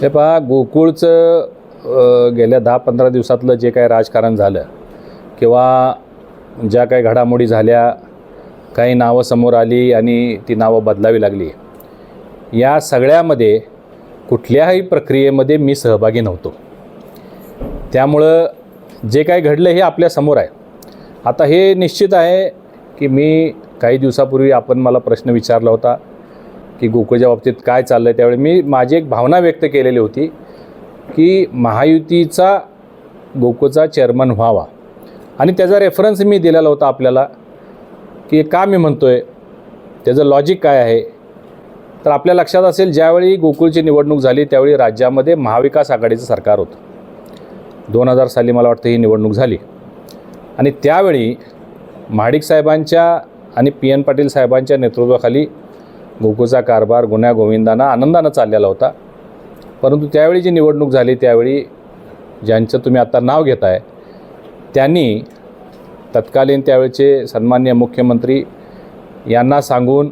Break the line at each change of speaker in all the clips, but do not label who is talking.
हे पहा गोकुळचं गेल्या दहा पंधरा दिवसातलं जे काय राजकारण झालं किंवा ज्या काही घडामोडी झाल्या काही नावं समोर आली आणि ती नावं बदलावी लागली या सगळ्यामध्ये कुठल्याही प्रक्रियेमध्ये मी सहभागी नव्हतो. त्यामुळं जे काय घडलं हे आपल्यासमोर आहे. आता हे निश्चित आहे की मी काही दिवसापूर्वी आपण मला प्रश्न विचारला होता की गोकुळच्या बाबतीत काय चाललं आहे त्यावेळी मी माझी एक भावना व्यक्त केलेली होती की महायुतीचा गोकुळचा चेअरमन व्हावा. आणि त्याचा रेफरन्स मी दिलेला होता आपल्याला की का मी म्हणतो आहे त्याचं लॉजिक काय आहे? तर आपल्या लक्षात असेल ज्यावेळी गोकुळची निवडणूक झाली त्यावेळी राज्यामध्ये महाविकास आघाडीचं सरकार होतं. दोन हजार साली मला वाटतं ही निवडणूक झाली. आणि त्यावेळी महाडिक साहेबांच्या आणि पी एन पाटील साहेबांच्या नेतृत्वाखाली गोकुळचा कारभार गुन्ह्यागोविंदांना आनंदानं चाललेला होता. परंतु त्यावेळी जी निवडणूक झाली त्यावेळी ज्यांचं तुम्ही आता नाव घेताय त्यांनी तत्कालीन त्यावेळचे सन्मान्य मुख्यमंत्री यांना सांगून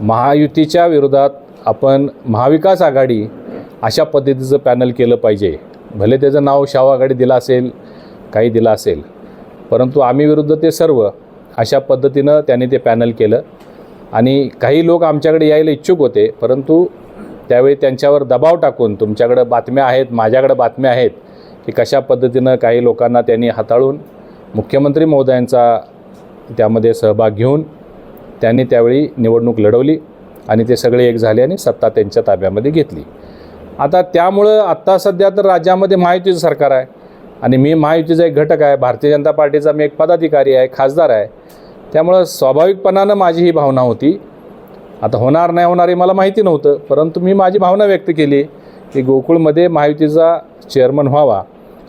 महायुतीच्या विरोधात आपण महाविकास आघाडी अशा पद्धतीचं पॅनल केलं पाहिजे. भले त्याचं नाव शाहू आघाडी दिलं असेल काही दिलं असेल परंतु आम्ही विरुद्ध ते सर्व अशा पद्धतीनं त्यांनी ते पॅनल केलं. आणि काही लोक आमच्याकडे यायला इच्छुक होते परंतु त्यावेळी त्यांच्यावर दबाव टाकून तुमच्याकडं बातम्या आहेत माझ्याकडं बातम्या आहेत की कशा पद्धतीनं काही लोकांना त्यांनी हाताळून मुख्यमंत्री महोदयांचा त्यामध्ये सहभाग घेऊन त्यांनी त्यावेळी निवडणूक लढवली आणि ते सगळे एक झाले आणि सत्ता त्यांच्या ताब्यामध्ये घेतली. आता त्यामुळं आत्ता सध्या तर राज्यामध्ये महायुतीचं सरकार आहे आणि मी महायुतीचा एक घटक आहे भारतीय जनता पार्टीचा मी एक पदाधिकारी आहे खासदार आहे. त्यामुळं स्वाभाविकपणानं माझी ही भावना होती. आता होणार नाही होणार हे मला माहिती नव्हतं परंतु मी माझी भावना व्यक्त केली की गोकुळमध्ये महायुतीचा चेअरमन व्हावा.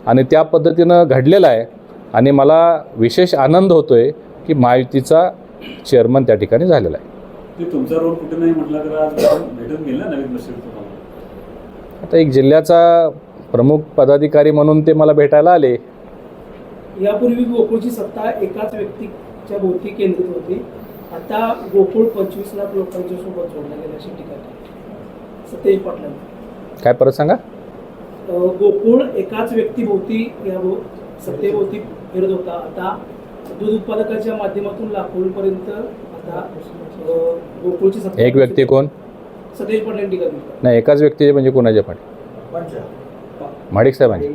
आणि त्या पद्धतीनं घडलेलं आहे आणि मला विशेष आनंद होतो आहे की महायुतीचा चेअरमन त्या ठिकाणी झालेला आहे.
ते तुमचा रोल कुठे नाही म्हटला तर आज भेटून भेटून गेला नवीन बशीर तुम्हाला?
आता एक जिल्ह्याचा प्रमुख पदाधिकारी म्हणून ते मला भेटायला आले.
यापूर्वी गोकुळची सत्ता एकाच व्यक्तीच्या भोवती केंद्रित होती. आता गोकुळ पंचवीस लाख लोकांच्या सोबत जोडला गेला अशी टीका केली. सतेज पाटलांनी
काय परत सांगा?
गोकुळ एकाच व्यक्तीभोवती या सत्तेभोवती फिरत होता. आता दूध उत्पादकाच्या माध्यमातून लाखोपर्यंत आता गोकुळची सत्ता
एक व्यक्ती कोण?
सतेज पाटलांनी टीका केली
नाही एकाच व्यक्तीचे म्हणजे कोणाच्या पाठी माडिक साहेबांचे.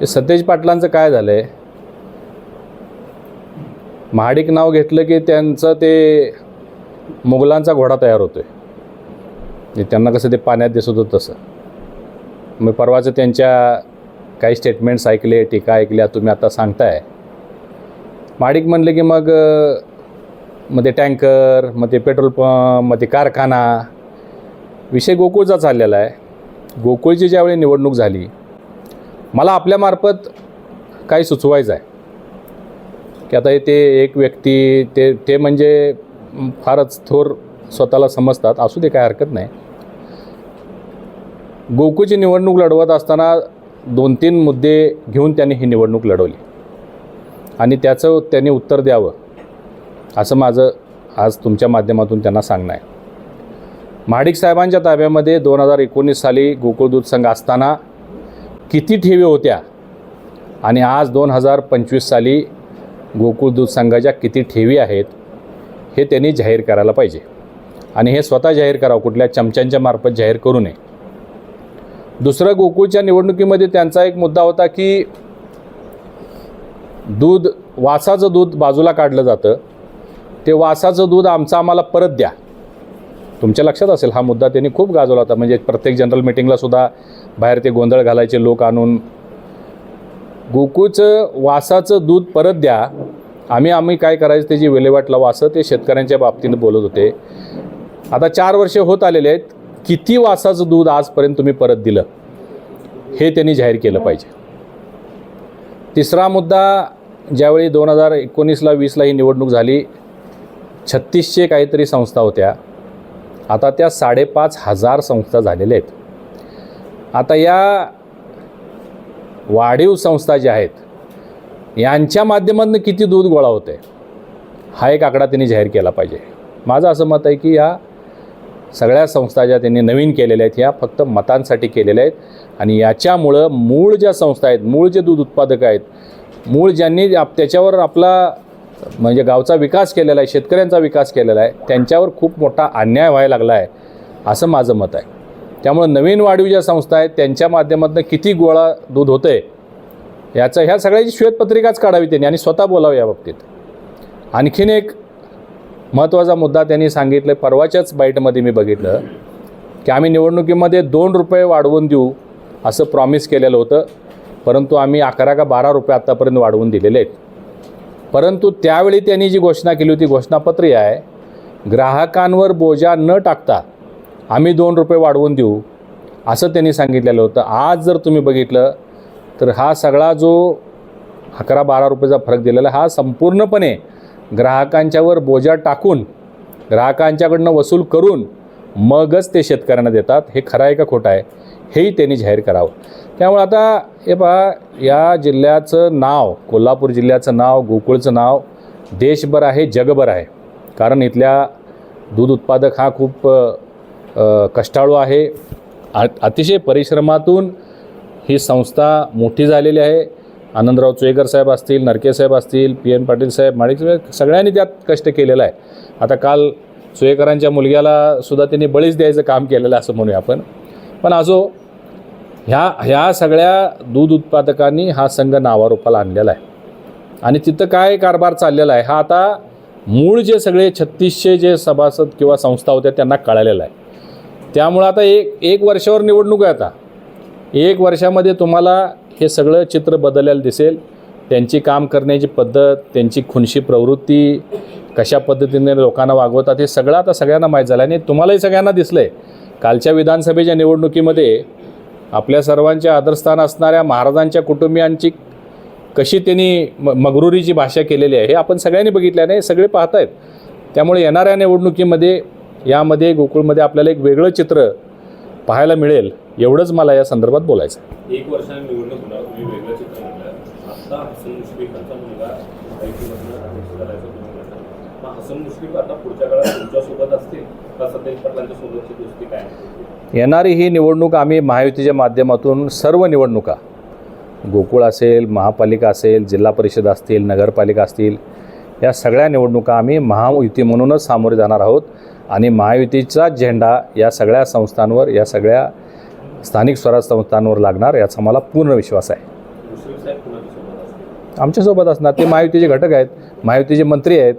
हे. सतेज पाटलांचं काय झालं आहे महाडिक नाव घेतलं की त्यांचं ते मुघलांचा घोडा तयार होतो आहे म्हणजे त्यांना कसं ते पाण्यात दिसत होतं तसं. मग परवाचं त्यांच्या काही स्टेटमेंट्स ऐकले टीका ऐकल्या तुम्ही आता सांगताय. माडिक म्हणले की मग मग ते टँकर मग ते पेट्रोल पंप मग ते कारखाना विषय गोकुळचा चाललेला आहे. गोकुळची ज्यावेळी निवडणूक झाली मला आपल्यामार्फत काही सुचवायचं आहे. की आता हे ते एक व्यक्ती ते ते म्हणजे फारच थोर स्वतःला समजतात असू दे काय हरकत नाही. गोकुळची निवडणूक लढवत असताना दोन तीन मुद्दे घेऊन त्यांनी ही निवडणूक लढवली. आणि त्याचं त्यांनी उत्तर द्यावं असं माझं आज तुमच्या माध्यमातून त्यांना सांगणं आहे. महाडिक साहेबांच्या ताब्यामध्ये दोन हजार एकोणीस साली गोकुळ दूध संघ असताना किती ठेवी होत्या? आणि आज दोन हजार पंचवीस साली गोकुळ दूध संघाच्या किती ठेवी आहेत हे त्यांनी जाहीर करायला पाहिजे. आणि हे स्वतः जाहीर करावं कुठल्या चमच्यांच्या मार्फत जाहीर करू नये. दुसरं गोकुळच्या निवडणुकीमध्ये त्यांचा एक मुद्दा होता की दूध वासाचं दूध बाजूला काढलं जातं. ते वासाचं दूध आमचं आम्हाला परत द्या. तुमच्या लक्षात असेल हा मुद्दा त्यांनी खूप गाजवला होता. म्हणजे प्रत्येक जनरल मिटिंगला सुद्धा बाहेर ते गोंधळ घालायचे लोक आणून. गोकुळचं वासाचं दूध परत द्या आम्ही आम्ही काय करायचं त्याची विल्हेवाट लावा असं ते शेतकऱ्यांच्या बाबतीनं बोलत होते. आता चार वर्षे होत आलेले आहेत. किती वासाचं दूध आजपर्यंत तुम्ही परत दिलं? हे त्यांनी जाहीर केलं पाहिजे. तिसरा मुद्दा ज्यावेळी दोन हजार एकोणीसला वीसला ही निवडणूक झाली छत्तीसशे काहीतरी संस्था होत्या. आता त्या साडेपाच हजार संस्था झालेल्या आहेत. आता या वाढीव संस्था ज्या आहेत यांच्या माध्यमातून किती दूध गोळा होते हा एक आकडा त्यांनी जाहीर केला पाहिजे. माझं असं मत आहे की या सगळ्या संस्था ज्या त्यांनी नवीन केलेल्या आहेत ह्या फक्त मतांसाठी केलेल्या आहेत आणि याच्यामुळं मूळ ज्या संस्था आहेत मूळ जे दूध उत्पादक आहेत मूळ ज्यांनी आप त्याच्यावर आपला म्हणजे गावचा विकास केलेला आहे शेतकऱ्यांचा विकास केलेला आहे त्यांच्यावर खूप मोठा अन्याय व्हायला लागला आहे असं माझं मत आहे. त्यामुळं नवीन वाढीव ज्या संस्था आहेत त्यांच्या माध्यमातून किती गोळा दूध होतं आहे याचं ह्या सगळ्याची श्वेतपत्रिकाच काढावी त्यांनी आणि स्वतः बोलावं या बाबतीत. आणखीन एक महत्त्वाचा मुद्दा त्यांनी सांगितलं परवाच्याच बाईटमध्ये मी बघितलं की आम्ही निवडणुकीमध्ये दोन रुपये वाढवून देऊ असं प्रॉमिस केलेलं होतं परंतु आम्ही अकरा का बारा रुपये आत्तापर्यंत वाढवून दिलेले आहेत. परंतु त्यावेळी त्यांनी जी घोषणा केली होती घोषणापत्र आहे ग्राहकांवर बोजा न टाकता आम्ही दोन रुपये वाढवून देऊ असं त्यांनी सांगितलेलं होतं. आज जर तुम्ही बघितलं तर हा सगळा जो अकरा बारा रुपयाचा फरक दिलेला हा संपूर्णपणे ग्राहकांच्यावर बोजा टाकून ग्राहकांच्याकडनं वसूल करून मगच ते शेतकऱ्यांना देतात हे खरं आहे का खोटं आहे हेही त्यांनी जाहीर करावं. त्यामुळे आता हे पहा या जिल्ह्याचं नाव कोल्हापूर जिल्ह्याचं नाव गोकुळचं नाव देशभर आहे जगभर आहे. कारण इथल्या दूध उत्पादक हा खूप कष्टाळू आहे. अतिशय परिश्रमातून ही संस्था मोठी झालेली आहे. आनंदराव चुएकर साहेब असतील नरके साहेब असतील पी एन पाटील साहेब माणिक सगळ्यांनी त्यात कष्ट केलेलं आहे. आता काल चुएकरांच्या मुलग्याला सुद्धा त्यांनी बळीच द्यायचं काम केलेलं आहे असं म्हणूया आपण. पण अजो ह्या ह्या सगळ्या दूध उत्पादकांनी हा संघ नावारूपाला आणलेला आहे. आणि तिथं काय कारभार चाललेला आहे हा आता मूळ जे सगळे छत्तीसशे जे सभासद किंवा संस्था होत्या त्यांना कळालेला आहे. त्यामुळं आता एक एक वर्षावर निवडणूक आहे आता. एक वर्षामध्ये तुम्हाला हे सगळं चित्र बदललेलं दिसेल. त्यांची काम करण्याची पद्धत त्यांची खुनशी प्रवृत्ती कशा पद्धतीने लोकांना वागवतात हे सगळं आता सगळ्यांना माहीत झालं आणि तुम्हालाही सगळ्यांना दिसलं आहे कालच्या विधानसभेच्या निवडणुकीमध्ये आपल्या सर्वांच्या आदरस्थान असणाऱ्या महाराजांच्या कुटुंबियांची कशी त्यांनी म मगरुरीची भाषा केलेली आहे हे आपण सगळ्यांनी बघितल्याने हे सगळे पाहत आहेत त्यामुळे येणाऱ्या निवडणुकीमध्ये यामध्ये गोकुळमध्ये आपल्याला एक वेगळं चित्र पाहायला मिळेल एवढंच मला या संदर्भात बोलायचं
एक वर्षाने निवडणूक होणार तुम्ही वेगळं चित्र म्हटलं आता हसन मुश्रीफांचा मुलगा आयटीमधनं अध्यक्ष करायचं तुम्ही म्हणता मग हसन मुश्रीफ आता पुढच्या काळात तुमच्यासोबत असतील का सतेज पाटलांच्या सोबतची दोस्ती काय आहे?
येणारी ही निवडणूक आम्ही महायुतीच्या माध्यमातून सर्व निवडणुका गोकुळ असेल महापालिका असेल जिल्हा परिषद असतील नगरपालिका असतील या सगळ्या निवडणुका आम्ही महायुती म्हणूनच सामोरे जाणार आहोत. आणि महायुतीचा झेंडा या सगळ्या संस्थांवर या सगळ्या स्थानिक स्वराज संस्थांवर लागणार याचा मला पूर्ण विश्वास आहे. आमच्यासोबत असणार ते महायुतीचे घटक आहेत महायुतीचे मंत्री आहेत.